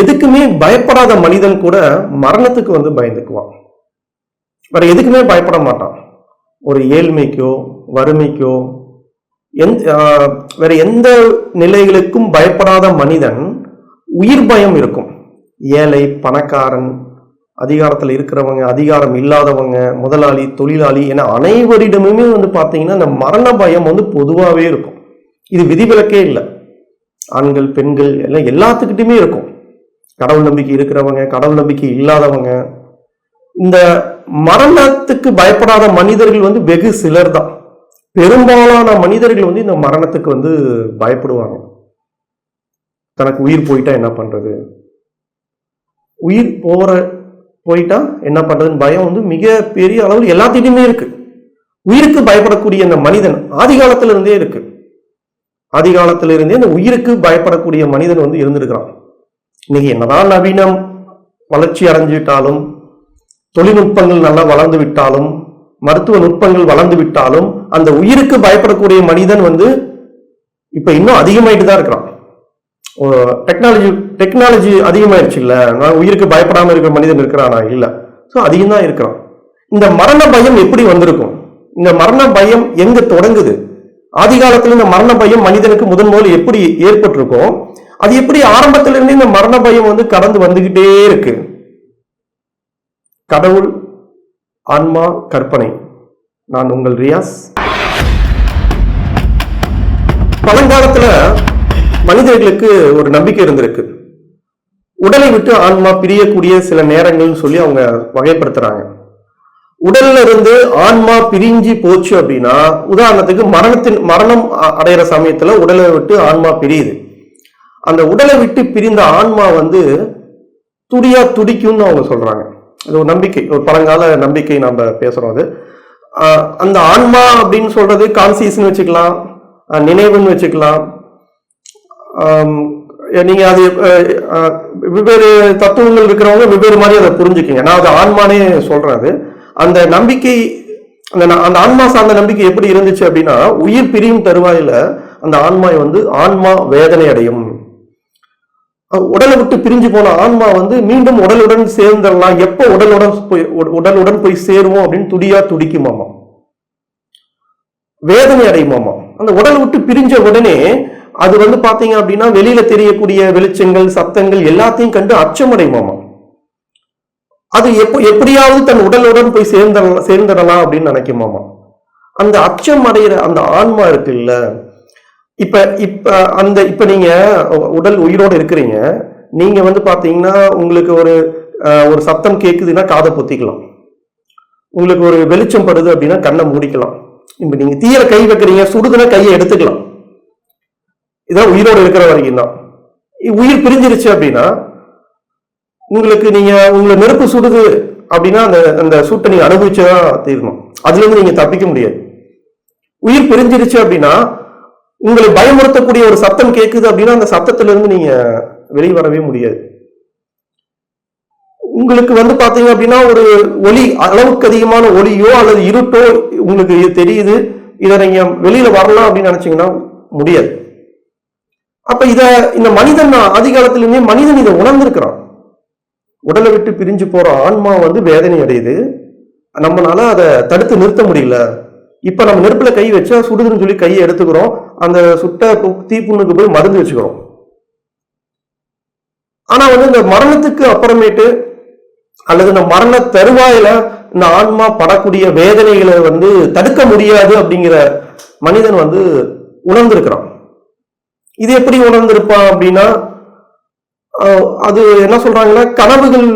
எதுக்குமே பயப்படாத மனிதன் கூட மரணத்துக்கு வந்து பயந்துக்குவான். வேற எதுக்குமே பயப்பட மாட்டான். ஒரு ஏழ்மைக்கோ வறுமைக்கோ எந்த வேற எந்த நிலைகளுக்கும் பயப்படாத மனிதன் உயிர் பயம் இருக்கும். ஏழை பணக்காரன் அதிகாரத்தில் இருக்கிறவங்க அதிகாரம் இல்லாதவங்க முதலாளி தொழிலாளி என அனைவரிடமுமே வந்து பார்த்தீங்கன்னா இந்த மரண பயம் வந்து பொதுவாகவே இருக்கும். இது விதிவிலக்கே இல்லை. ஆண்கள் பெண்கள் எல்லாம் எல்லாத்துக்கிட்டையுமே இருக்கும். கடவுள் நம்பிக்கை இருக்கிறவங்க கடவுள் நம்பிக்கை இல்லாதவங்க இந்த மரணத்துக்கு பயப்படாத மனிதர்கள் வந்து வெகு சிலர் தான் பெரும்பாலான மனிதர்கள் வந்து இந்த மரணத்துக்கு வந்து பயப்படுவாங்க. தனக்கு உயிர் போயிட்டா என்ன பண்றது? உயிர் போற போயிட்டா என்ன பண்றதுன்னு பயம் வந்து மிக பெரிய அளவில் எல்லாத்திட்டையுமே இருக்கு. உயிருக்கு பயப்படக்கூடிய இந்த மனிதன் ஆதி காலத்துல இருந்தே இருக்கு. ஆதி காலத்துல இருந்தே உயிருக்கு பயப்படக்கூடிய மனிதன் வந்து இருந்திருக்கிறான். இன்னைக்கு என்னதான் நவீனம் வளர்ச்சி அடைஞ்சிட்டாலும் தொழில்நுட்பங்கள் நல்லா வளர்ந்து விட்டாலும் மருத்துவ நுட்பங்கள் வளர்ந்து விட்டாலும் அந்த உயிருக்கு பயப்படக்கூடிய மனிதன் வந்து இப்ப இன்னும் அதிகமாயிட்டு தான் இருக்கிறான். டெக்னாலஜி டெக்னாலஜி அதிகமாயிருச்சு இல்ல நான் உயிருக்கு பயப்படாம இருக்கிற மனிதன் இருக்கிறானா? இல்ல. ஸோ அதிகம் தான் இருக்கிறான். இந்த மரண பயம் எப்படி வந்திருக்கும்? இந்த மரண பயம் எங்க தொடங்குது? ஆதி காலத்துல இந்த மரண பயம் மனிதனுக்கு முதன் முதல் எப்படி ஏற்பட்டிருக்கும் அது எப்படி ஆரம்பத்திலிருந்து இந்த மரண பயம் வந்து கடந்து வந்துகிட்டே இருக்கு? கடவுள் ஆன்மா கற்பனை. நான் உங்கள் ரியாஸ். பழங்காலத்துல மனிதர்களுக்கு ஒரு நம்பிக்கை இருந்திருக்கு. உடலை விட்டு ஆன்மா பிரியக்கூடிய சில நேரங்கள்னு சொல்லி அவங்க வகைப்படுத்துறாங்க. உடல்ல இருந்து ஆன்மா பிரிஞ்சு போச்சு அப்படின்னா உதாரணத்துக்கு மரணத்தின் மரணம் அடையிற சமயத்துல உடலை விட்டு ஆன்மா பிரியுது. அந்த உடலை விட்டு பிரிந்த ஆன்மா வந்து துடியா துடிக்கும்னு அவங்க சொல்றாங்க. அது ஒரு நம்பிக்கை ஒரு பழங்கால நம்பிக்கை நம்ம பேசுறோம் அது. அந்த ஆன்மா அப்படின்னு சொல்றது கான்சியஸ்னு வச்சுக்கலாம் நினைவுன்னு வச்சுக்கலாம். நீங்க அது வெவ்வேறு தத்துவங்கள் இருக்கிறவங்க வெவ்வேறு மாதிரி அதை புரிஞ்சுக்கிங்க. நான் அது ஆன்மானே சொல்றேன் அது. அந்த நம்பிக்கை அந்த அந்த ஆன்மா சார்ந்த நம்பிக்கை எப்படி இருந்துச்சு அப்படின்னா உயிர் பிரியும் தருவாயில அந்த ஆன்மாய் வந்து ஆன்மா வேதனை அடையும். உடலை விட்டு பிரிஞ்சு போன ஆன்மா வந்து மீண்டும் உடலுடன் சேர்ந்துடலாம். எப்போ உடலுடன் போய் உடலுடன் போய் சேருவோம் அப்படின்னு துடியா துடிக்குமாமா? வேதனை அடையுமாமா? அந்த உடலை விட்டு பிரிஞ்ச உடனே அது வந்து பாத்தீங்க அப்படின்னா வெளியில தெரியக்கூடிய வெளிச்சங்கள் சத்தங்கள் எல்லாத்தையும் கண்டு அச்சமடையுமாமா? அது எப்போ எப்படியாவது தன் உடலுடன் போய் சேர்ந்துடலாம் சேர்ந்துடலாம் அப்படின்னு நினைக்குமாமா? அந்த அச்சம் அடைகிற அந்த ஆன்மா இருக்குல்ல இப்ப இப்ப அந்த இப்ப நீங்க உடல் உயிரோடு இருக்கிறீங்க. நீங்க வந்து பாத்தீங்கன்னா உங்களுக்கு ஒரு ஒரு சத்தம் கேக்குதுன்னா காதை பொத்திக்கலாம். உங்களுக்கு ஒரு வெளிச்சம் படுது அப்படின்னா கண்ணை மூடிக்கலாம். இப்ப நீங்க தீயில கை வைக்கிறீங்க சுடுதுன்னா கையை எடுத்துக்கலாம். இதான் உயிரோட இருக்கிற வரைக்கும் தான். உயிர் பிரிஞ்சிருச்சு அப்படின்னா உங்களுக்கு நீங்க உங்களை நெருப்பு சுடுது அப்படின்னா அந்த அந்த சூட்டை நீங்க அனுபவிச்சுதான் தீரணும். அதுல இருந்து நீங்க தப்பிக்க முடியாது. உயிர் பிரிஞ்சிருச்சு அப்படின்னா உங்களை பயமுறுத்தக்கூடிய ஒரு சத்தம் கேட்குது அப்படின்னா அந்த சத்தத்துல இருந்து நீங்க வெளியே வரவே முடியாது. உங்களுக்கு வந்து பாத்தீங்க அப்படின்னா ஒரு ஒலி அளவுக்கு அதிகமான ஒலியோ அல்லது இருட்டோ உங்களுக்கு இது தெரியுது. இதை நீங்க வெளியில வரலாம் அப்படின்னு நினைச்சீங்கன்னா முடியாது. அப்ப இத இந்த மனிதன் ஆதி மனிதன் இதை உணர்ந்திருக்கிறான். உடலை விட்டு பிரிஞ்சு போற ஆன்மா வந்து வேதனை அடையுது. நம்மளால அதை தடுத்து நிறுத்த முடியல. இப்போ நம்ம நெருப்பில் கை வச்சா சுடுதுன்னு சொல்லி கையை எடுத்துக்கிறோம். அந்த சுட்ட தீப்புண்ணுக்கு போய் மருந்து வச்சுக்கிறோம். ஆனால் வந்து இந்த மரணத்துக்கு அப்புறமேட்டு அல்லது இந்த மரண தருவாயில இந்த ஆன்மா படக்கூடிய வேதனைகளை வந்து தடுக்க முடியாது அப்படிங்கிற மனிதன் வந்து உணர்ந்திருக்கிறான். இது எப்படி உணர்ந்திருப்பான் அப்படின்னா அது என்ன சொல்றாங்கன்னா கனவுகள்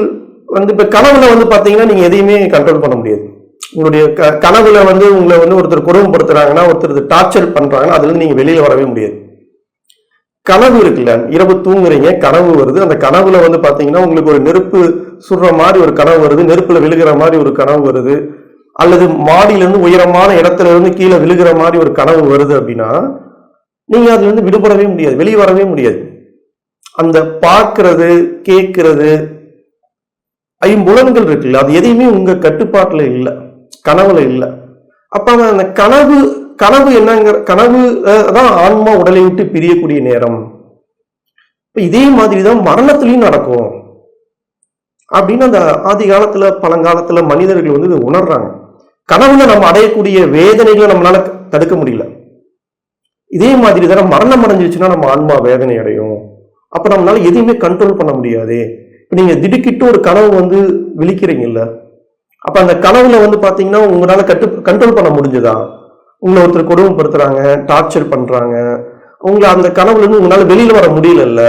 வந்து இப்போ கனவுல வந்து பார்த்தீங்கன்னா நீங்கள் எதையுமே கண்ட்ரோல் பண்ண முடியாது. உங்களுடைய க- கனவுல வந்து உங்களை வந்து ஒருத்தர் குடும்பப்படுத்துறாங்கன்னா ஒருத்தர் டார்ச்சர் பண்றாங்கன்னா அதுல இருந்து நீங்க வெளியில வரவே முடியாது. கனவு இருக்குல்ல இரவு தூங்குறீங்க கனவு வருது. அந்த கனவுல வந்து பாத்தீங்கன்னா உங்களுக்கு ஒரு நெருப்பு சுடுற மாதிரி ஒரு கனவு வருது. நெருப்புல விழுகிற மாதிரி ஒரு கனவு வருது. அல்லது மாடியிலிருந்து உயரமான இடத்துல இருந்து கீழே விழுகிற மாதிரி ஒரு கனவு வருது அப்படின்னா நீங்க அதுல இருந்து விடுபடவே முடியாது. வெளியே வரவே முடியாது. அந்த பார்க்கறது கேட்கறது ஐம்புலன்கள் இருக்குல்ல அது எதையுமே உங்க கட்டுப்பாட்டுல இல்லை. கனவுல இல்லை. அப்ப அவன் அந்த கனவு கனவு என்னங்கிற கனவு தான் ஆன்மா உடலை விட்டு பிரியக்கூடிய நேரம். இப்ப இதே மாதிரி தான் மரணத்திலையும் நடக்கும். அப்படின்னு அந்த ஆதி காலத்துல பழங்காலத்துல மனிதர்கள் வந்து இதை உணர்றாங்க. கனவுல நம்ம அடையக்கூடிய வேதனைகளை நம்மளால தடுக்க முடியல. இதே மாதிரி தானே மரணம் அடைஞ்சிச்சுன்னா நம்ம ஆன்மா வேதனை அடையும். அப்ப நம்மளால எதையுமே கண்ட்ரோல் பண்ண முடியாது. இப்ப நீங்க திடுக்கிட்டு ஒரு கனவு வந்து விழிக்கிறீங்கல்ல அப்ப அந்த கனவுல வந்து பாத்தீங்கன்னா உங்களால கட்டு கண்ட்ரோல் பண்ண முடிஞ்சதா? உங்களை ஒருத்தர் கொடுமைப்படுத்துறாங்க டார்ச்சர் பண்றாங்க. உங்களை அந்த கனவுல இருந்து உங்களால வெளியில வர முடியலல்ல.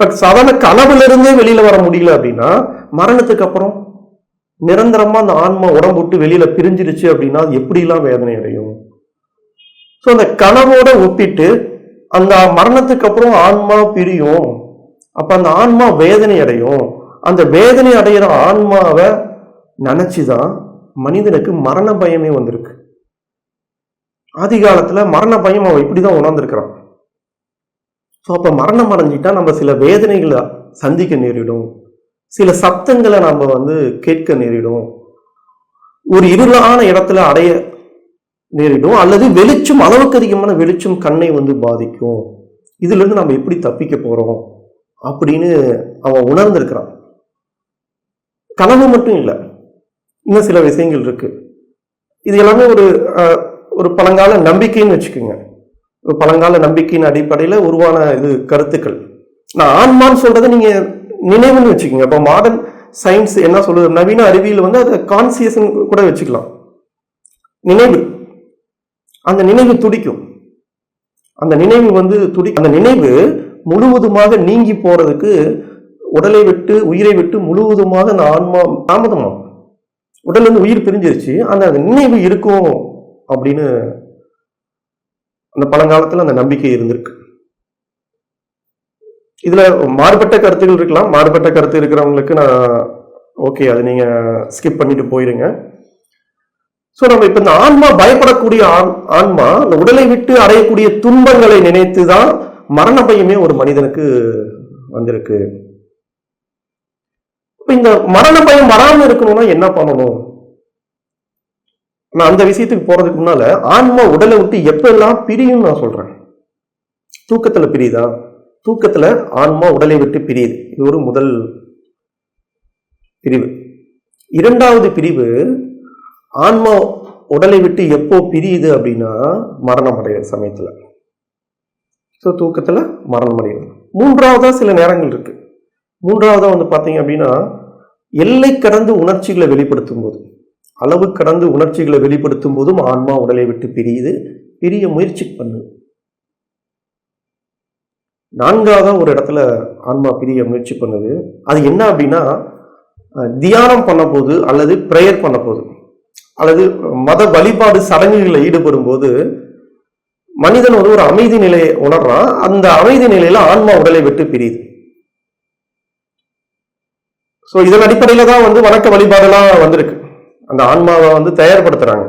பட் சாதாரண கனவுல இருந்தே வெளியில வர முடியல அப்படின்னா மரணத்துக்கு அப்புறம் நிரந்தரமா அந்த ஆன்மா உடம்பு விட்டு வெளியில பிரிஞ்சிருச்சு அப்படின்னா அது எப்படிலாம் வேதனை அடையும்? ஸோ அந்த கனவோட ஒப்பிட்டு அந்த மரணத்துக்கு அப்புறம் ஆன்மா பிரியும். அப்ப அந்த ஆன்மா வேதனை அடையும். அந்த வேதனை அடையிற ஆன்மாவை நினச்சி தான் மனிதனுக்கு மரண பயமே வந்திருக்கு. ஆதி காலத்தில் மரண பயம் அவன் இப்படிதான் உணர்ந்திருக்கிறான். ஸோ அப்போ மரணம் அடைஞ்சிட்டா நம்ம சில வேதனைகளை சந்திக்க நேரிடும். சில சத்தங்களை நம்ம வந்து கேட்க நேரிடும். ஒரு இருளான இடத்துல அடைய நேரிடும். அல்லது வெளிச்சம் அளவுக்கு அதிகமான வெளிச்சம் கண்ணை வந்து பாதிக்கும். இதுலேருந்து நம்ம எப்படி தப்பிக்க போகிறோம் அப்படின்னு அவன் உணர்ந்திருக்கிறான். கனவு மட்டும் இல்லை. இன்னும் சில விஷயங்கள் இருக்கு. இது எல்லாமே ஒரு ஒரு பழங்கால நம்பிக்கைன்னு வச்சுக்கோங்க. ஒரு பழங்கால நம்பிக்கையின் அடிப்படையில் உருவான இது கருத்துக்கள். நான் ஆன்மான்னு சொல்றதை நீங்க நினைவுன்னு வச்சுக்கோங்க. இப்போ மாடர்ன் சயின்ஸ் என்ன சொல்லுது? நவீன அறிவியல் வந்து அதை கான்சியஸ்ன்னு கூட வச்சுக்கலாம். நினைவு. அந்த நினைவு துடிக்கும். அந்த நினைவு வந்து துடி அந்த நினைவு முழுவதுமாக நீங்கி போறதுக்கு உடலை விட்டு உயிரை விட்டு முழுவதுமாக அந்த ஆன்மா தாமதமாகும். உடல்ல உயிர் பிரிஞ்சிருச்சு. அந்த நினைவு இருக்கும் அப்படின்னு அந்த பழங்காலத்தில் அந்த நம்பிக்கை இருந்திருக்கு. இதுல மாறுபட்ட கருத்துகள் இருக்கலாம். மாறுபட்ட கருத்து இருக்கிறவங்களுக்கு நான் ஓகே அது நீங்க ஸ்கிப் பண்ணிட்டு போயிருங்க. ஸோ நம்ம இப்ப இந்த ஆன்மா பயப்படக்கூடிய ஆன்- ஆன்மா அந்த உடலை விட்டு அடையக்கூடிய துன்பங்களை நினைத்து தான் மரண பயமே ஒரு மனிதனுக்கு வந்திருக்கு. இந்த மரண பயம் வராமல் இருக்கணும்னா என்ன பண்ணணும்? நான் அந்த விஷயத்துக்கு போறதுக்கு முன்னால ஆன்மா உடலை விட்டு எப்பெல்லாம் பிரியும் நான் சொல்றேன். தூக்கத்துல பிரியுதா? தூக்கத்துல ஆன்மா உடலை விட்டு பிரியுது. இது ஒரு முதல் பிரிவு. இரண்டாவது பிரிவு ஆன்மா உடலை விட்டு எப்போ பிரியுது அப்படின்னா மரணம் அடைகிற சமயத்துல. ஸோ தூக்கத்துல மரணம் அடையுது மூன்றாவதா சில நேரங்கள் இருக்கு. மூன்றாவதாக வந்து பார்த்தீங்க அப்படின்னா எல்லை கடந்து உணர்ச்சிகளை வெளிப்படுத்தும் போது அளவு கடந்து உணர்ச்சிகளை வெளிப்படுத்தும் போதும் ஆன்மா உடலை விட்டு பிரியுது பிரிய முயற்சி பண்ணுது. நான்காவதாக ஒரு இடத்துல ஆன்மா பிரிய முயற்சி பண்ணுது. அது என்ன அப்படின்னா தியானம் பண்ண போது அல்லது ப்ரேயர் பண்ண போது அல்லது மத வழிபாடு சடங்குகளில் ஈடுபடும் போது மனிதன் வந்து ஒரு அமைதி நிலையை உணர்றான். அந்த அமைதி நிலையில் ஆன்மா உடலை விட்டு பிரியுது. ஸோ இதன் அடிப்படையில் தான் வந்து வணக்க வழிபாடெல்லாம் வந்திருக்கு. அந்த ஆன்மாவை வந்து தயார்படுத்துறாங்க.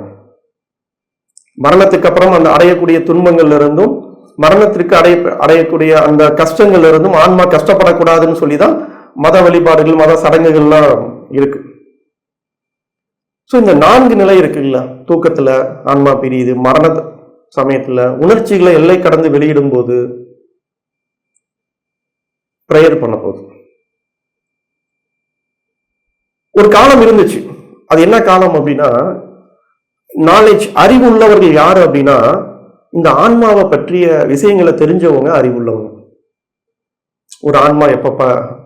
மரணத்துக்கு அப்புறம் அந்த அடையக்கூடிய துன்பங்கள்ல இருந்தும் மரணத்திற்கு அடைய அடையக்கூடிய அந்த கஷ்டங்கள்ல இருந்தும் ஆன்மா கஷ்டப்படக்கூடாதுன்னு சொல்லி தான் மத வழிபாடுகள் மத சடங்குகள்லாம் இருக்கு. ஸோ இந்த நான்கு நிலை இருக்குல்ல தூக்கத்துல ஆன்மா பிரியுது மரண சமயத்துல உணர்ச்சிகளை எல்லை கடந்து வெளியிடும் போது ப்ரேயர் பண்ண போகுது. ஒரு காலம் இருந்துச்சு. அது என்ன காலம் அப்படின்னா நாலேஜ் அறிவு உள்ளவர்கள் யார் அப்படின்னா இந்த ஆன்மாவை பற்றிய விஷயங்களை தெரிஞ்சவங்க அறிவுள்ளவங்க. ஒரு ஆன்மா எப்பப்ப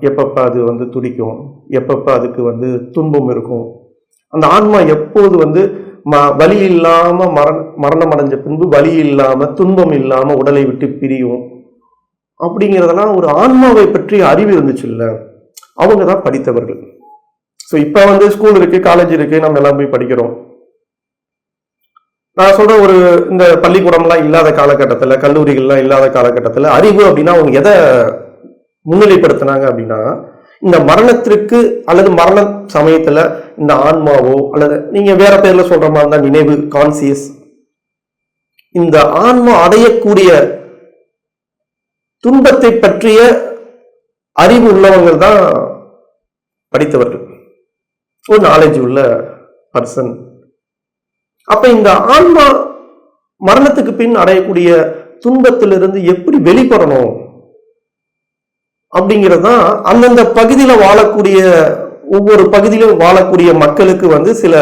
எப்பப்ப அது வந்து துடிக்கும் எப்பப்ப அதுக்கு வந்து துன்பம் இருக்கும். அந்த ஆன்மா எப்போது வந்து ம வலி இல்லாமல் மரண மரணம் அடைஞ்ச பின்பு வலி இல்லாமல் துன்பம் இல்லாமல் உடலை விட்டு பிரியும். அப்படிங்கிறதெல்லாம் ஒரு ஆன்மாவை பற்றிய அறிவு இருந்துச்சுல்ல. அவங்க தான் படித்தவர்கள். ஸோ இப்போ வந்து ஸ்கூல் இருக்கு காலேஜ் இருக்கு நம்ம எல்லாம் போய் படிக்கிறோம். நான் சொல்ற ஒரு இந்த பள்ளிக்கூடம்லாம் இல்லாத காலகட்டத்தில் கல்லூரிகள்லாம் இல்லாத காலகட்டத்தில் அறிவு அப்படின்னா அவங்க எதை முன்னிலைப்படுத்தினாங்க அப்படின்னா இந்த மரணத்திற்கு அல்லது மரண சமயத்துல இந்த ஆன்மாவோ அல்லது நீங்க வேற பேர்ல சொல்ற மாதிரி தான் நினைவு கான்சியஸ் இந்த ஆன்மா அடையக்கூடிய துன்பத்தை பற்றிய அறிவு உள்ளவங்கள் தான் படித்தவர்கள். ஒரு நாலேஜ் உள்ள பர்சன் அப்ப இந்த ஆன்மா மரணத்துக்கு பின் அடையக்கூடிய துன்பத்திலிருந்து எப்படி வெளிப்படணும்? அப்படிங்கிறது தான் அந்தந்த பகுதியில் வாழக்கூடிய ஒவ்வொரு பகுதியிலும் வாழக்கூடிய மக்களுக்கு வந்து சில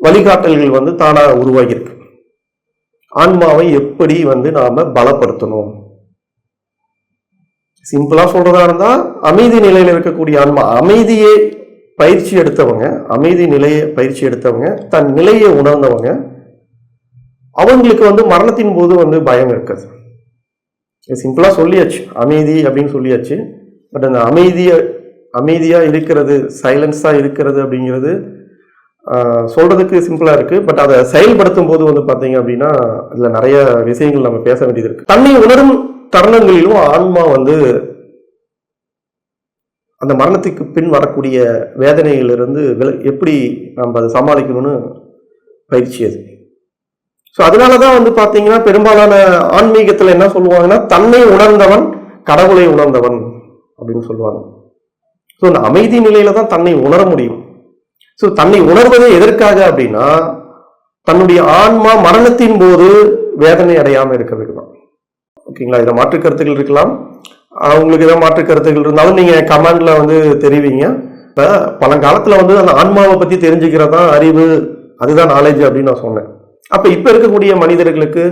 வழிகாட்டல்கள் வந்து தானா உருவாகியிருக்கு. ஆன்மாவை எப்படி வந்து நாம பலப்படுத்தணும்? சிம்பிளா சொல்றதா இருந்தா அமைதி நிலையில இருக்கக்கூடிய ஆன்மா அமைதியை பயிற்சி எடுத்தவங்க அமைதி நிலையை பயிற்சி எடுத்தவங்க தன் நிலையை உணர்ந்தவங்க அவங்களுக்கு வந்து மரணத்தின் போது வந்து பயம் இருக்காது. சிம்பிளாக சொல்லியாச்சு. அமைதி அப்படின்னு சொல்லியாச்சு. பட் அந்த அமைதியை அமைதியாக இருக்கிறது சைலன்ஸாக இருக்கிறது அப்படிங்கிறது சொல்கிறதுக்கு சிம்பிளாக இருக்குது பட் அதை செயல்படுத்தும் போது வந்து பார்த்தீங்க அப்படின்னா அதில் நிறைய விஷயங்கள் நம்ம பேச வேண்டியது இருக்குது தன்னை உணரும் தருணங்களிலும் ஆன்மா வந்து அந்த மரணத்துக்கு பின் வரக்கூடிய வேதனையிலிருந்து வில எப்படி நம்ம அதை சமாளிக்கணும்னு பயிற்சி அது ஸோ அதனால தான் வந்து பார்த்தீங்கன்னா பெரும்பாலான ஆன்மீகத்தில் என்ன சொல்லுவாங்கன்னா தன்னை உணர்ந்தவன் கடவுளை உணர்ந்தவன் அப்படின்னு சொல்லுவாங்க. ஸோ அந்த அமைதி நிலையில தான் தன்னை உணர முடியும். ஸோ தன்னை உணர்வது எதற்காக அப்படின்னா தன்னுடைய ஆன்மா மரணத்தின் போது வேதனை அடையாமல் இருக்கிறதுக்கு தான் ஓகேங்களா? இதில் மாற்று கருத்துக்கள் இருக்கலாம். உங்களுக்கு ஏதாவது மாற்று கருத்துக்கள் இருந்தாலும் நீங்கள் கமெண்டில் வந்து தெரிவிங்க. இப்போ பழங்காலத்தில் வந்து அந்த ஆன்மாவை பற்றி தெரிஞ்சுக்கிறது தான் அறிவு அதுதான் நாலேஜ் அப்படின்னு நான் சொன்னேன். அப்போ இப்போ இருக்கக்கூடிய மனிதர்களுக்கு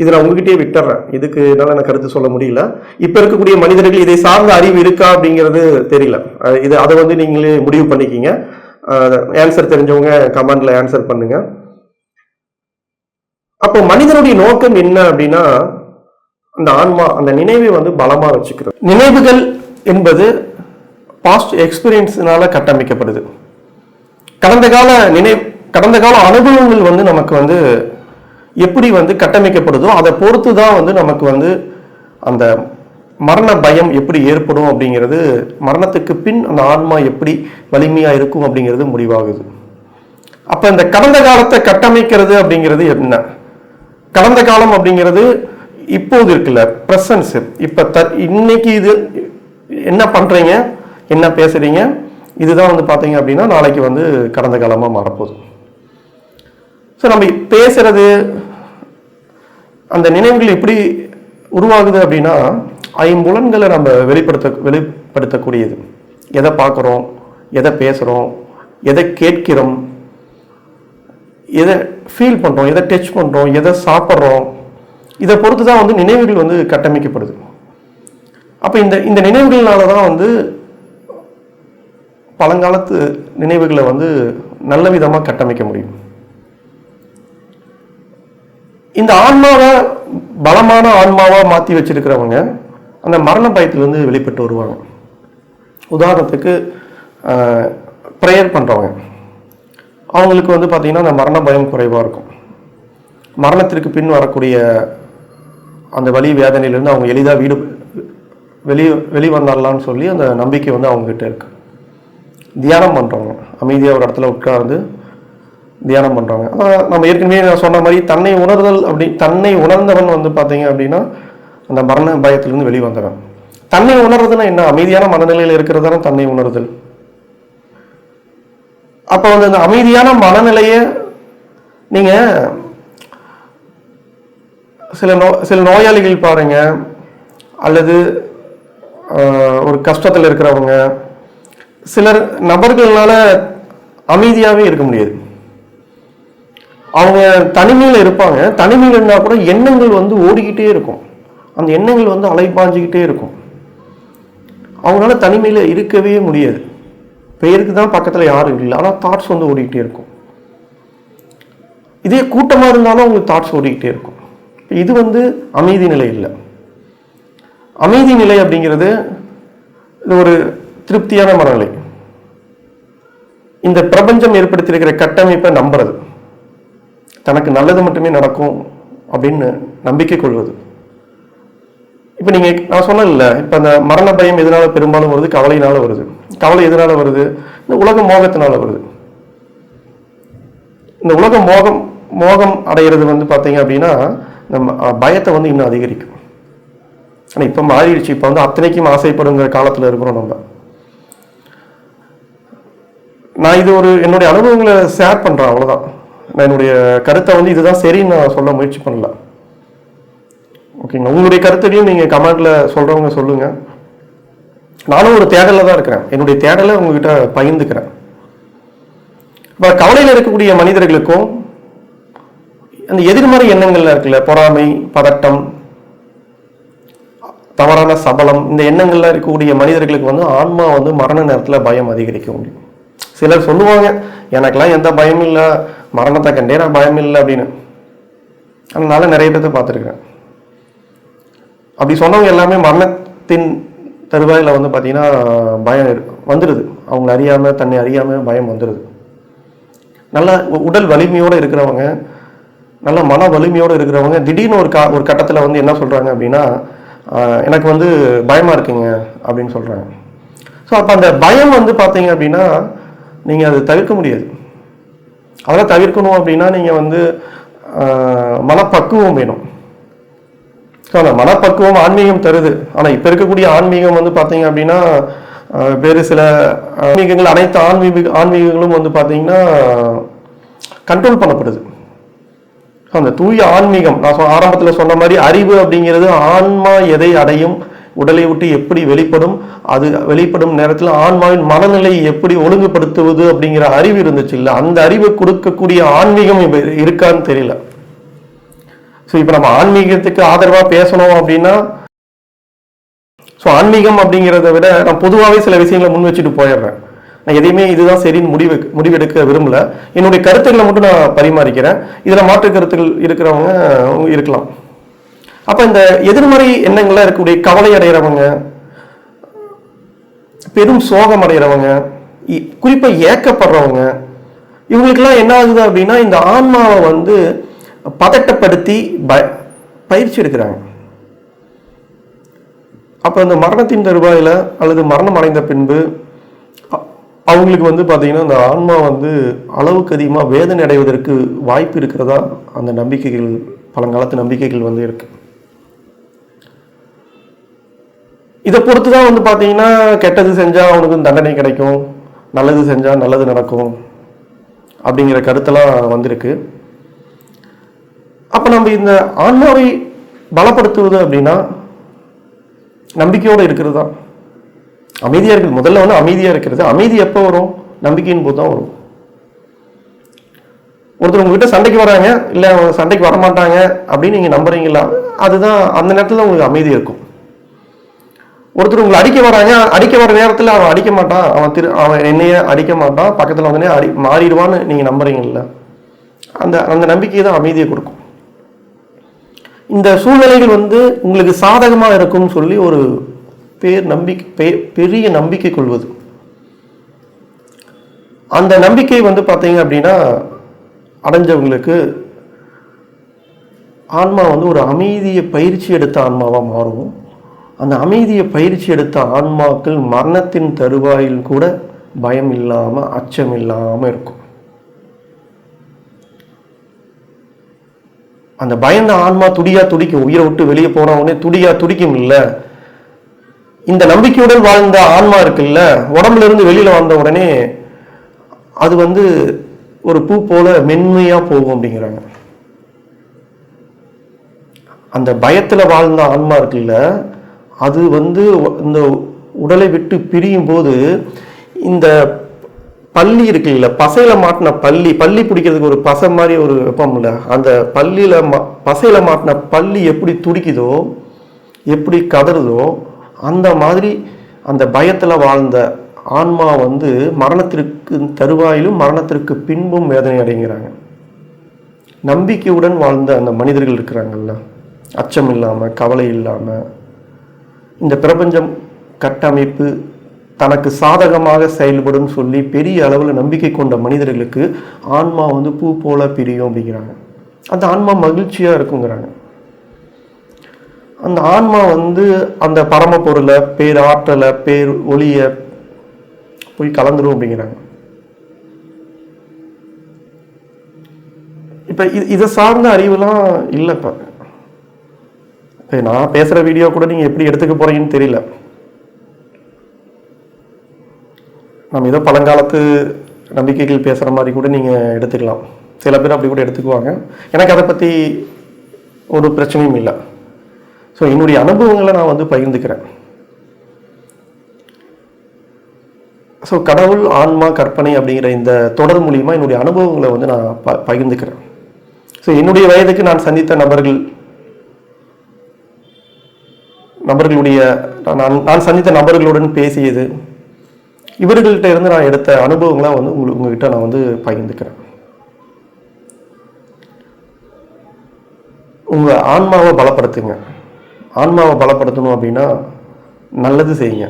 இது நான் உங்ககிட்டயே விட்டுறேன். இதுக்கு என்னால் எனக்கு கருத்து சொல்ல முடியல. இப்போ இருக்கக்கூடிய மனிதர்கள் இதை சார்ந்த அறிவு இருக்கா அப்படிங்கிறது தெரியல. இது அதை வந்து நீங்களே முடிவு பண்ணிக்கிங்க. ஆன்சர் தெரிஞ்சவங்க கமெண்டில் ஆன்சர் பண்ணுங்க. அப்போ மனிதனுடைய நோக்கம் என்ன அப்படின்னா அந்த ஆன்மா அந்த நினைவை வந்து பலமாக வச்சுக்கிறது. நினைவுகள் என்பது பாஸ்ட் எக்ஸ்பீரியன்ஸ்னால கட்டமைக்கப்படுது. கடந்த கால நினை கடந்த கால அனுபவங்கள் வந்து நமக்கு வந்து எப்படி வந்து கட்டமைக்கப்படுதோ அதை பொறுத்து தான் வந்து நமக்கு வந்து அந்த மரண பயம் எப்படி ஏற்படும் அப்படிங்கிறது மரணத்துக்கு பின் அந்த ஆன்மா எப்படி வலிமையாக இருக்கும் அப்படிங்கிறது முடிவாகுது. அப்போ இந்த கடந்த காலத்தை கட்டமைக்கிறது அப்படிங்கிறது என்ன? கடந்த காலம் அப்படிங்கிறது இப்போது இருக்குல்ல ப்ரெசன்ஸ் இப்போ த இன்னைக்கு இது என்ன பண்ணுறீங்க என்ன பேசுகிறீங்க இதுதான் வந்து பார்த்தீங்க அப்படின்னா நாளைக்கு வந்து கடந்த காலமாக மாறப்போகுது. ஸோ நம்ம பேசுகிறது அந்த நினைவுகள் எப்படி உருவாகுது அப்படின்னா ஐம்புலன்களை நம்ம வெளிப்படுத்த வெளிப்படுத்தக்கூடியது. எதை பார்க்குறோம்? எதை பேசுகிறோம் எதை கேட்கிறோம்? எதை ஃபீல் பண்ணுறோம் எதை டச் பண்ணுறோம் எதை சாப்பிட்றோம்? இதை பொறுத்து தான் வந்து நினைவுகள் வந்து கட்டமைக்கப்படுது. அப்போ இந்த இந்த நினைவுகள்னால தான் வந்து பழங்காலத்து நினைவுகளை வந்து நல்ல விதமாக கட்டமைக்க முடியும். இந்த ஆன்மாவை பலமான ஆன்மாவாக மாற்றி வச்சிருக்கிறவங்க அந்த மரண பயத்திலிருந்து வெளிப்பட்டு வருவாங்க. உதாரணத்துக்கு ப்ரேயர் பண்ணுறவங்க அவங்களுக்கு வந்து பார்த்திங்கன்னா அந்த மரண பயம் குறைவாக இருக்கும். மரணத்திற்கு பின் வரக்கூடிய அந்த வலி வேதனையிலேருந்து அவங்க எளிதாக வீடு வெளியே வெளிவந்துடலான்னு சொல்லி அந்த நம்பிக்கை வந்து அவங்கக்கிட்ட இருக்குது தியானம் பண்ணுறவங்க அமைதியாக ஒரு இடத்துல உட்கார்ந்து தியானம் பண்ணுறாங்க ஆனால் நம்ம ஏற்கனவே நான் சொன்ன மாதிரி தன்னை உணர்தல் அப்படி தன்னை உணர்ந்தவன் வந்து பார்த்தீங்க அப்படின்னா அந்த மரண பயத்திலிருந்து வெளியே வந்துடுறான் தன்னை உணர்றதுன்னா என்ன? அமைதியான மனநிலையில் இருக்கிறது தானே தன்னை உணர்தல். அப்போ வந்து அந்த அமைதியான மனநிலையை நீங்கள் சில நோ சில நோயாளிகள் பாருங்க அல்லது ஒரு கஷ்டத்தில் இருக்கிறவங்க சிலர் நபர்களால் அமைதியாகவே இருக்க முடியாது. அவங்க தனிமையில் இருப்பாங்க. தனிமையில் இருந்தால் கூட எண்ணங்கள் வந்து ஓடிக்கிட்டே இருக்கும். அந்த எண்ணங்கள் வந்து அலைப்பாஞ்சிக்கிட்டே இருக்கும். அவங்களால தனிமையில் இருக்கவே முடியாது. பெயருக்கு தான் பக்கத்தில் யாரும் இல்லை. ஆனால் தாட்ஸ் வந்து ஓடிக்கிட்டே இருக்கும். இதே கூட்டமாக இருந்தாலும் அவங்களுக்கு தாட்ஸ் ஓடிக்கிட்டே இருக்கும். இது வந்து அமைதி நிலை இல்லை. அமைதி நிலை அப்படிங்கிறது இது ஒரு திருப்தியான மனநிலை. இந்த பிரபஞ்சம் ஏற்படுத்தியிருக்கிற கட்டமைப்பை நம்புறது. தனக்கு நல்லது மட்டுமே நடக்கும் அப்படின்னு நம்பிக்கை கொள்வது. இப்போ நீங்கள் நான் சொன்னேன்ல இப்போ அந்த மரண பயம் எதனால பெரும்பாலும் வருது? கவலையினால் வருது. கவலை எதனால வருது? இந்த உலக மோகத்தினால வருது. இந்த உலக மோகம் மோகம் அடைகிறது வந்து பார்த்தீங்க அப்படின்னா நம்ம பயத்தை வந்து இன்னும் அதிகரிக்கும். ஆனால் இப்போ மாறிடுச்சு. இப்போ வந்து அத்தனைக்கும் ஆசைப்படுங்கிற காலத்தில் இருக்கிறோம் நம்ம. நான் இது ஒரு என்னுடைய அனுபவங்களை ஷேர் பண்ணுறேன் அவ்வளோதான் நான் என்னுடைய கருத்தை வந்து இதுதான் சரின்னு நான் சொல்ல முயற்சி பண்ணல. ஓகேங்களா? உங்களுடைய கருத்தையும் நீங்கள் கமெண்ட்டில் சொல்கிறவங்க சொல்லுங்கள் நானும் ஒரு தேடலில் தான் இருக்கிறேன். என்னுடைய தேடலை உங்ககிட்ட பகிர்ந்துக்கிறேன். இப்போ கவலையில் இருக்கக்கூடிய மனிதர்களுக்கும் அந்த எதிர்மறை எண்ணங்கள்ல இருக்குல்ல பொறாமை பதட்டம் தவறான சபலம் இந்த எண்ணங்கள்ல இருக்கக்கூடிய மனிதர்களுக்கு வந்து ஆன்மா வந்து மரண நேரத்தில் பயம் அதிகரிக்க முடியும். சிலர் சொல்லுவாங்க எனக்கெல்லாம் எந்த பயமும் இல்லை மரணத்தை கண்டே நான் பயம் இல்லை அப்படின்னு. அதனால நிறைய பேர்த்த பார்த்துருக்கேன் அப்படி சொன்னவங்க எல்லாமே மரணத்தின் தருவாயில் வந்து பார்த்தீங்கன்னா பயம் இரு- வந்துடுது அவங்கள அறியாமல் தன்னை அறியாமல் பயம் வந்துடுது நல்ல உடல் வலிமையோடு இருக்கிறவங்க நல்ல மன வலிமையோடு இருக்கிறவங்க திடீர்னு ஒரு கா ஒரு கட்டத்தில் வந்து என்ன சொல்கிறாங்க அப்படின்னா எனக்கு வந்து பயமாக இருக்குங்க அப்படின்னு சொல்கிறாங்க ஸோ அப்போ அந்த பயம் வந்து பார்த்தீங்க அப்படின்னா நீங்கள் அதை தவிர்க்க முடியாது. அதெல்லாம் தவிர்க்கணும் அப்படின்னா நீங்கள் வந்து மனப்பக்குவம் வேணும். ஸோ அந்த மனப்பக்குவம் ஆன்மீகம் தருது. ஆனால் இப்போ இருக்கக்கூடிய ஆன்மீகம் வந்து பார்த்தீங்க அப்படின்னா வேறு சில ஆன்மீகங்கள் அனைத்து ஆன்மீக ஆன்மீகங்களும் வந்து பார்த்தீங்கன்னா கண்ட்ரோல் பண்ணப்படுது. ஸோ அந்த தூய ஆன்மீகம் நான் ஆரம்பத்தில் சொன்ன மாதிரி அறிவு அப்படிங்கிறது ஆன்மா எதை அடையும் உடலை விட்டு எப்படி வெளிப்படும் அது வெளிப்படும் நேரத்தில் ஆன்மாவின் மனநிலை எப்படி ஒழுங்குபடுத்துவது அப்படிங்கிற அறிவு இருந்துச்சு இல்லை? அந்த அறிவு கொடுக்கக்கூடிய ஆன்மீகம் இப்போ இருக்கான்னு தெரியல. ஸோ இப்போ நம்ம ஆன்மீகத்துக்கு ஆதரவாக பேசணும் அப்படின்னா ஸோ ஆன்மீகம் அப்படிங்கிறத விட நான் பொதுவாகவே சில விஷயங்களை முன் வச்சுட்டு போயிடுறேன். நான் எதையுமே இதுதான் சரின்னு முடிவு முடிவெடுக்க விரும்பல. என்னுடைய கருத்துக்களை மட்டும் நான் பரிமாறிக்கிறேன். இதில் மாற்று கருத்துக்கள் இருக்கிறவங்க இருக்கலாம். அப்போ இந்த எதிர்மறை எண்ணங்களாக இருக்கக்கூடிய கவலை அடைகிறவங்க பெரும் சோகம் அடைகிறவங்க இ- ஏக்கப்படுறவங்க இவங்களுக்கெல்லாம் என்ன ஆகுது அப்படின்னா இந்த ஆன்மாவை வந்து பதட்டப்படுத்தி ப பயிற்சி எடுக்கிறாங்க. அப்போ இந்த மரணத்தின் தருவாயில் அல்லது மரணம் அடைந்த பின்பு அவங்களுக்கு வந்து பார்த்தீங்கன்னா அந்த ஆன்மா வந்து அளவுக்கு அதிகமாக வேதனை அடைவதற்கு வாய்ப்பு இருக்கிறதா? அந்த நம்பிக்கைகள் பழங்காலத்து நம்பிக்கைகள் வந்து இருக்கு. இதை பொறுத்து தான் வந்து பார்த்தீங்கன்னா கெட்டது செஞ்சால் அவனுக்கு தண்டனை கிடைக்கும். நல்லது செஞ்சால் நல்லது நடக்கும். அப்படிங்கிற கருத்தெல்லாம் வந்திருக்கு. அப்போ நம்ம இந்த ஆன்மாவை பலப்படுத்துவது அப்படின்னா நம்பிக்கையோடு இருக்கிறது தான். அமைதியாக இருக்குது முதல்ல வந்து அமைதியாக இருக்கிறது. அமைதி எப்போ வரும்? நம்பிக்கையின் போது தான் வரும். ஒருத்தர் உங்ககிட்ட சண்டைக்கு வராங்க இல்லை அவங்க சண்டைக்கு வர மாட்டாங்க அப்படின்னு நீங்கள் நம்புறீங்களா? அதுதான் அந்த நேரத்தில் உங்களுக்கு அமைதி இருக்கும். ஒருத்தர் உங்களை அடிக்க வராங்க அடிக்க வர நேரத்தில் அவன் அடிக்க மாட்டான். அவன் திரு அவன் என்னையே அடிக்க மாட்டான். பக்கத்தில் வந்தனே அடி மாறிடுவான்னு நீங்கள் நம்புறீங்கல்ல? அந்த அந்த நம்பிக்கை தான் அமைதியை கொடுக்கும். இந்த சூழ்நிலைகள் வந்து உங்களுக்கு சாதகமாக இருக்கும்னு சொல்லி ஒரு பேர் நம்பிக்கை பெரிய நம்பிக்கை கொள்வது. அந்த நம்பிக்கை வந்து பார்த்தீங்க அப்படின்னா அடைஞ்சவங்களுக்கு ஆன்மா வந்து ஒரு அமைதியை பயிற்சி எடுத்த ஆன்மாவாக மாறும். அந்த அமைதியை பயிற்சி எடுத்த ஆன்மாக்கள் மரணத்தின் தருவாயில் கூட பயம் இல்லாமல் அச்சம் இல்லாமல் இருக்கும். அந்த பயந்த ஆன்மா துடியா துடிக்கும். உயிரை விட்டு வெளியே போன உடனே துடியா துடிக்கும் இல்லை இந்த நம்பிக்கையுடன் வாழ்ந்த ஆன்மா இருக்குல்ல உடம்புல இருந்து வெளியில வந்த உடனே அது வந்து ஒரு பூ போல மென்மையா போகும் அப்படிங்கிறாங்க. அந்த பயத்துல வாழ்ந்த ஆன்மா இருக்குல்ல அது வந்து இந்த உடலை விட்டு பிரியும் போது இந்த பள்ளி இருக்குல்ல பசையில மாட்டின பள்ளி பள்ளி பிடிக்கிறதுக்கு ஒரு பசை மாதிரி ஒரு வைப்போம்ல அந்த பள்ளியில மா- பசையில மாட்டின பள்ளி எப்படி துடிக்குதோ எப்படி கதறுதோ அந்த மாதிரி அந்த பயத்தில் வாழ்ந்த ஆன்மா வந்து மரணத்திற்கு தருவாயிலும் மரணத்திற்கு பின்பும் வேதனை அடைகிறாங்க. நம்பிக்கையுடன் வாழ்ந்த அந்த மனிதர்கள் இருக்கிறாங்கல்ல. அச்சம் இல்லாமல் கவலை இல்லாமல் இந்த பிரபஞ்சம் கட்டமைப்பு தனக்கு சாதகமாக செயல்படும் சொல்லி பெரிய அளவில் நம்பிக்கை கொண்ட மனிதர்களுக்கு ஆன்மா வந்து பூ போல பிரியும் அப்படிங்கிறாங்க. அந்த ஆன்மா மகிழ்ச்சியாக இருக்குங்கிறாங்க. அந்த ஆன்மா வந்து அந்த பரம பொருளை பேர் ஆற்றலை பேர் ஒளியை போய் கலந்துரும் அப்படிங்கிறாங்க. இப்போ இது இதை சார்ந்த அறிவுலாம் இல்லை இப்போ. இப்போ நான் பேசுகிற வீடியோ கூட நீங்கள் எப்படி எடுத்துக்க போறீங்கன்னு தெரியல. நம்ம ஏதோ பழங்காலத்து நம்பிக்கைகள் பேசுகிற மாதிரி கூட நீங்கள் எடுத்துக்கலாம். சில பேர் அப்படி கூட எடுத்துக்குவாங்க. எனக்கு அதை பற்றி ஒரு பிரச்சனையும் இல்லை. ஸோ என்னுடைய அனுபவங்களை நான் வந்து பகிர்ந்துக்கிறேன். ஸோ கடவுள் ஆன்மா கற்பனை அப்படிங்கிற இந்த தொடர் மூலிமா என்னுடைய அனுபவங்களை வந்து நான் ப பகிர்ந்துக்கிறேன். ஸோ என்னுடைய வயதுக்கு நான் சந்தித்த நபர்கள் நபர்களுடைய நான் நான் சந்தித்த நபர்களுடன் பேசியது இவர்கள்ட்ட இருந்து நான் எடுத்த அனுபவங்களை வந்து உங்களுக்கு உங்ககிட்ட நான் வந்து பகிர்ந்துக்கிறேன். உங்கள் ஆன்மாவை பலப்படுத்துங்க. ஆன்மாவை பலப்படுத்தணும் அப்படின்னா நல்லது செய்யுங்க.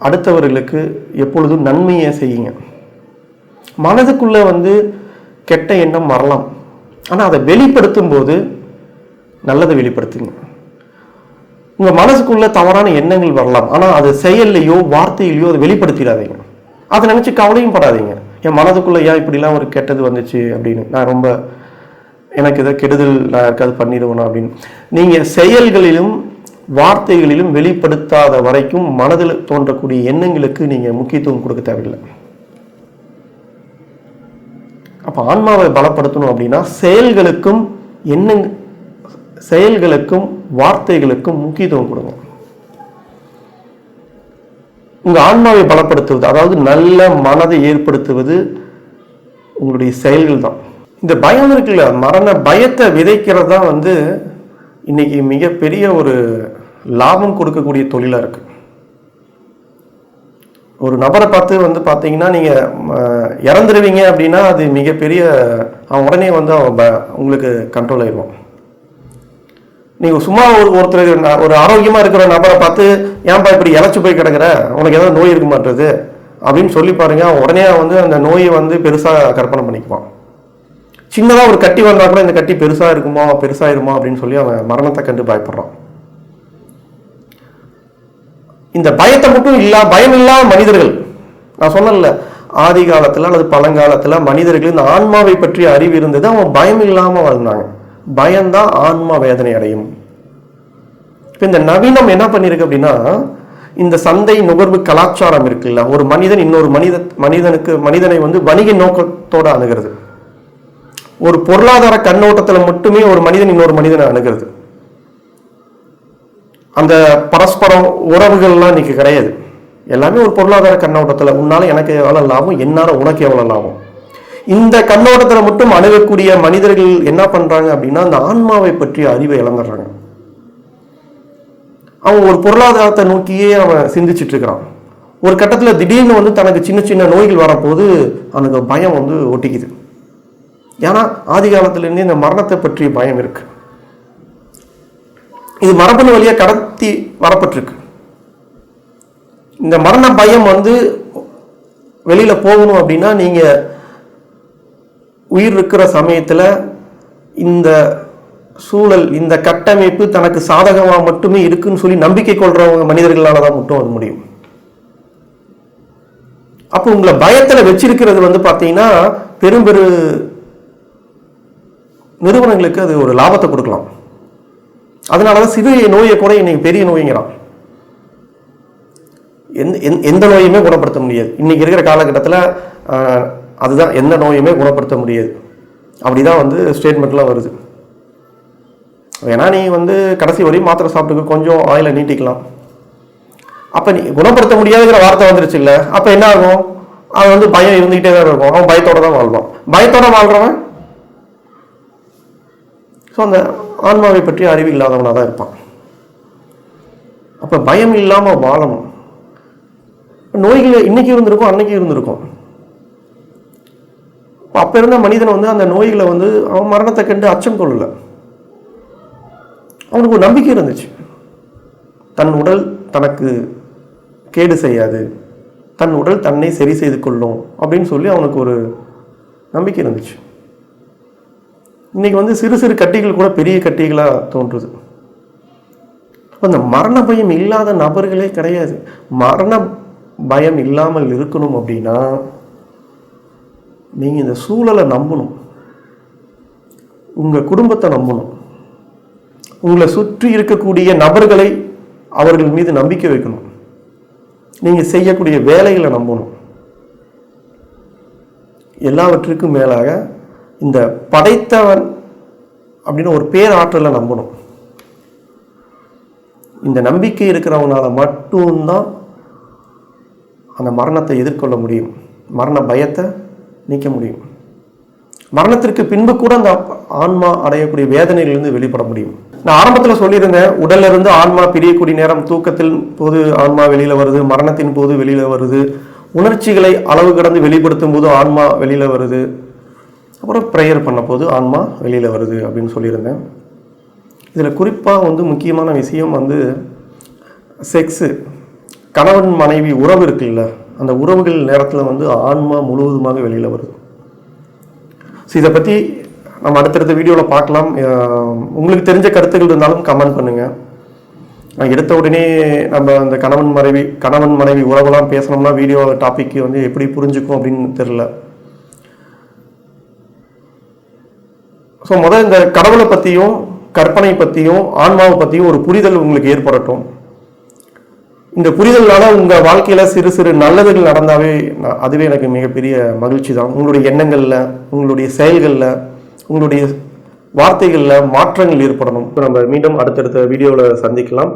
அடுத்தவர்களுக்கு எப்பொழுதும் நன்மையை செய்யுங்க. மனதுக்குள்ளே வந்து கெட்ட எண்ணம் வரலாம். ஆனால் அதை வெளிப்படுத்தும் போது நல்லதை வெளிப்படுத்துங்க. உங்கள் மனசுக்குள்ளே தவறான எண்ணங்கள் வரலாம். ஆனால் அது செயல்லையோ வார்த்தையிலையோ அதை வெளிப்படுத்திடாதீங்க. அதை நினச்சி கவலையும் படாதீங்க. என் மனதுக்குள்ளே ஏன் இப்படிலாம் ஒரு கெட்டது வந்துச்சு? அப்படின்னு நான் ரொம்ப எனக்கு இதை கெடுதல் நான் இருக்காது பண்ணிடுவோம் அப்படின்னு. நீங்கள் செயல்களிலும் வார்த்தைகளிலும் வெளிப்படுத்தாத வரைக்கும் மனதில் தோன்றக்கூடிய எண்ணங்களுக்கு நீங்கள் முக்கியத்துவம் கொடுக்க தேவையில்லை. அப்போ ஆன்மாவை பலப்படுத்தணும் அப்படின்னா செயல்களுக்கும் எண்ணங் செயல்களுக்கும் வார்த்தைகளுக்கும் முக்கியத்துவம் கொடுங்க. உங்கள் ஆன்மாவை பலப்படுத்துவது அதாவது நல்ல மனதை ஏற்படுத்துவது உங்களுடைய செயல்கள் தான். இந்த பயம் இருக்குல்ல மரண பயத்தை விதைக்கிறது தான் வந்து இன்னைக்கு மிகப்பெரிய ஒரு லாபம் கொடுக்கக்கூடிய தொழிலாக இருக்கு. ஒரு நபரை பார்த்து வந்து பார்த்தீங்கன்னா நீங்கள் இறந்துருவீங்க அப்படின்னா அது மிகப்பெரிய அவன் உடனே வந்து அவன் ப- உங்களுக்கு கண்ட்ரோல் ஆயிடுவான். நீங்கள் சும்மா ஒரு ஒருத்தர் ஒரு ஆரோக்கியமாக இருக்கிற நபரை பார்த்து ஏன்பா இப்படி இழைச்சி போய் கிடக்குற? உனக்கு ஏதாவது நோய் இருக்க மாட்டுறது அப்படின்னு சொல்லி பாருங்க அவன் உடனே வந்து அந்த நோயை வந்து பெருசாக கற்பனை பண்ணிக்குவான். சின்னதாக ஒரு கட்டி வந்தால் கூட இந்த கட்டி பெருசாக இருக்குமா பெருசாயிருமா அப்படின்னு சொல்லி அவன் மரணத்தை கண்டு பயப்படுறான். இந்த பயத்தை மட்டும் இல்லா பயம் இல்லாத மனிதர்கள். நான் சொன்னல ஆதி காலத்தில் அல்லது பழங்காலத்தில் மனிதர்கள் இந்த ஆன்மாவை பற்றிய அறிவு இருந்தது அவன் பயம் இல்லாமல் வாழ்ந்தாங்க. பயம்தான் ஆன்மா வேதனை அடையும். இப்போ இந்த நவீனம் என்ன பண்ணியிருக்கு அப்படின்னா இந்த சந்தை நுகர்வு கலாச்சாரம் இருக்குல்ல ஒரு மனிதன் இன்னொரு மனித மனிதனுக்கு மனிதனை வந்து வணிக நோக்கத்தோடு அணுகிறது. ஒரு பொருளாதார கண்ணோட்டத்தில் மட்டுமே ஒரு மனிதன் இன்னொரு மனிதனை அணுகிறது. அந்த பரஸ்பரம் உறவுகள்லாம் இன்னைக்கு கிடையாது. எல்லாமே ஒரு பொருளாதார கண்ணோட்டத்தில். உன்னால எனக்கு எவ்வளோ லாபம்? என்னால் உனக்கு எவ்வளோ லாபம்? இந்த கண்ணோட்டத்தில் மட்டும் அணுகக்கூடிய மனிதர்கள் என்ன பண்ணுறாங்க அப்படின்னா அந்த ஆன்மாவை பற்றிய அறிவை இழந்துடுறாங்க. அவன் ஒரு பொருளாதாரத்தை நோக்கியே அவன் சிந்திச்சுட்டு இருக்கிறான். ஒரு கட்டத்தில் திடீர்னு வந்து தனக்கு சின்ன சின்ன நோய்கள் வரப்போது அவனுக்கு பயம் வந்து ஒட்டிக்குது. ஏன்னா ஆதி காலத்திலேருந்தே இந்த மரணத்தை பற்றிய பயம் இருக்கு. இது மரபணு வழியாக கடத்தி வரப்பட்டிருக்கு. இந்த மரண பயம் வந்து வெளியில் போகணும் அப்படின்னா நீங்கள் உயிர் இருக்கிற சமயத்தில் இந்த சூழல் இந்த கட்டமைப்பு தனக்கு சாதகமாக மட்டுமே இருக்குன்னு சொல்லி நம்பிக்கை கொள்றவங்க மனிதர்களால் தான் மட்டும் வர முடியும். அப்போ உங்களை பயத்தில் வச்சிருக்கிறது வந்து பார்த்தீங்கன்னா பெரும் பெரு நிறுவனங்களுக்கு அது ஒரு லாபத்தை கொடுக்கலாம். அதனால தான் சிறு நோயை கூட இன்னைக்கு பெரிய நோய்ங்கிறான். எந்த எந்த- எந்த நோயுமே குணப்படுத்த முடியாது. இன்றைக்கி இருக்கிற காலகட்டத்தில் அதுதான் எந்த நோயுமே குணப்படுத்த முடியாது. அப்படி தான் வந்து ஸ்டேட்மெண்ட்லாம் வருது. வேணா நீ வந்து கடைசி வரையும் மாத்திரை சாப்பிட்டுக்கு கொஞ்சம் ஆயில நீட்டிக்கலாம். அப்போ நீ குணப்படுத்த முடியாதுங்கிற வார்த்தை வந்துருச்சு அப்போ அப்ப என்ன ஆகும்? அவன் வந்து பயம் இருந்துகிட்டே தான் இருக்கும். அவன் பயத்தோட தான் வாழ்வான். பயத்தோட வாழ்கிறவன் ஸோ அந்த ஆன்மாவை பற்றி அறிவு இல்லாதவனாக தான் இருப்பான். அப்போ பயம் இல்லாமல் வாழணும். நோய்கள் இன்னைக்கு இருந்திருக்கும் அன்னைக்கு இருந்திருக்கும். அப்போ இருந்த மனிதன் வந்து அந்த நோய்களை வந்து அவன் மரணத்தை கண்டு அச்சம் கொள்ளலை. அவனுக்கு ஒரு நம்பிக்கை இருந்துச்சு. தன் உடல் தனக்கு கேடு செய்யாது. தன் உடல் தன்னை சரி செய்து கொள்ளும் அப்படின்னு சொல்லி அவனுக்கு ஒரு நம்பிக்கை இருந்துச்சு. இன்றைக்கி வந்து சிறு சிறு கட்டிகள் கூட பெரிய கட்டிகளாக தோன்றுது. அந்த மரண பயம் இல்லாத நபர்களே கிடையாது. மரண பயம் இல்லாமல் இருக்கணும் அப்படின்னா நீங்கள் இந்த சூழலை நம்பணும். உங்கள் குடும்பத்தை நம்பணும். உங்களை சுற்றி இருக்கக்கூடிய நபர்களை அவர்கள் மீது நம்பிக்கை வைக்கணும். நீங்கள் செய்யக்கூடிய வேலைகளை நம்பணும். எல்லாவற்றுக்கும் மேலாக இந்த படைத்தவன் அப்படின்னு ஒரு பேராற்றலை நம்பணும். இந்த நம்பிக்கை இருக்கிறவங்களால மட்டும்தான் அந்த மரணத்தை எதிர்கொள்ள முடியும். மரண பயத்தை நீக்க முடியும். மரணத்திற்கு பின்பு கூட அந்த ஆன்மா அடையக்கூடிய வேதனையிலிருந்து வெளிப்பட முடியும். நான் ஆரம்பத்தில் சொல்லியிருந்தேன் உடல்ல இருந்து ஆன்மா பிரியக்கூடிய நேரம் தூக்கத்தின் போது ஆன்மா வெளியில் வருது மரணத்தின் போது வெளியில் வருது. உணர்ச்சிகளை அளவு கடந்து வெளிப்படுத்தும் போது ஆன்மா வெளியில் வருது. அப்புறம் ப்ரேயர் பண்ண போது ஆன்மா வெளியில் வருது அப்படின்னு சொல்லியிருந்தேன். இதில் குறிப்பாக வந்து முக்கியமான விஷயம் வந்து செக்ஸு கணவன் மனைவி உறவு இருக்குல்ல அந்த உறவுகள் நேரத்தில் வந்து ஆன்மா முழுவதுமாக வெளியில் வருது. ஸோ இதை பற்றி நம்ம அடுத்தடுத்த வீடியோவில் பார்க்கலாம். உங்களுக்கு தெரிஞ்ச கருத்துக்கள் இருந்தாலும் கமெண்ட் பண்ணுங்கள் நான் எடுத்த உடனே நம்ம அந்த கணவன் மனைவி கணவன் மனைவி உறவெல்லாம் பேசணும்னா வீடியோ டாபிக் வந்து எப்படி புரிஞ்சுக்கும் அப்படின்னு தெரில ஸோ முதல் இந்த கடவுளை பற்றியும் கற்பனை பற்றியும் ஆன்மாவை பற்றியும் ஒரு புரிதல் உங்களுக்கு ஏற்படட்டும். இந்த புரிதல்னால உங்கள் வாழ்க்கையில் சிறு சிறு நல்லதுகள் நடந்தாவே நான் அதுவே எனக்கு மிகப்பெரிய மகிழ்ச்சி தான் உங்களுடைய எண்ணங்களில் உங்களுடைய செயல்களில் உங்களுடைய வார்த்தைகளில் மாற்றங்கள் ஏற்படணும். நம்ம மீண்டும் அடுத்தடுத்த வீடியோவில் சந்திக்கலாம்.